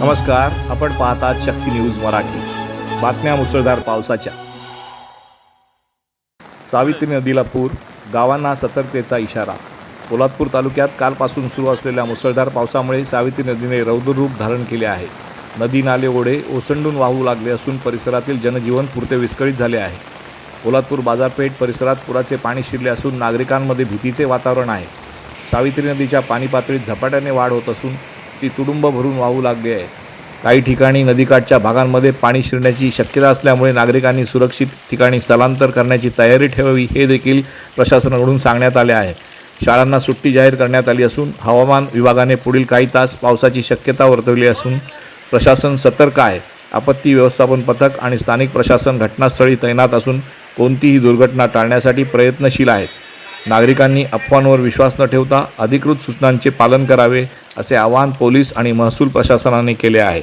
नमस्कार आपण पाहतात शक्ती न्यूज मराठी. बातम्या मुसळधार पावसाच्या. सावित्री नदीला पूर गावांना सतर्कतेचा इशारा. पोलादपूर तालुक्यात कालपासून सुरू असलेल्या मुसळधार पावसामुळे सावित्री नदीने रौद्ररूप धारण केले आहे. नदी नाले ओढे ओसंडून वाहू लागले असून परिसरातील जनजीवन पुरते विस्कळीत झाले आहे. पोलादपूर बाजारपेठ परिसरात पुराचे पाणी शिरले असून नागरिकांमध्ये भीतीचे वातावरण आहे. सावित्री नदीच्या पाणी पातळीत झपाट्याने वाढ होत असून ती तुडुंब भरून वाहू लागली आहे. काही ठिकाणी नदीकाठच्या भागांमध्ये पाणी शिरण्याची शक्यता असल्यामुळे नागरिकांनी सुरक्षित ठिकाणी स्थलांतर करण्याची तयारी ठेवावी हे देखील प्रशासनाकडून सांगण्यात आले आहे. शाळांना सुट्टी जाहीर करण्यात आली असून हवामान विभागाने पुढील काही तास पावसाची शक्यता वर्तवली असून प्रशासन सतर्क आहे. आपत्ती व्यवस्थापन पथक आणि स्थानिक प्रशासन घटनास्थळी तैनात असून कोणतीही दुर्घटना टाळण्यासाठी प्रयत्नशील आहेत. नागरिकांनी अफवांवर विश्वास न ठेवता अधिकृत सूचनांचे पालन करावे असे आवाहन पोलीस आणि महसूल प्रशासनाने केले आहे.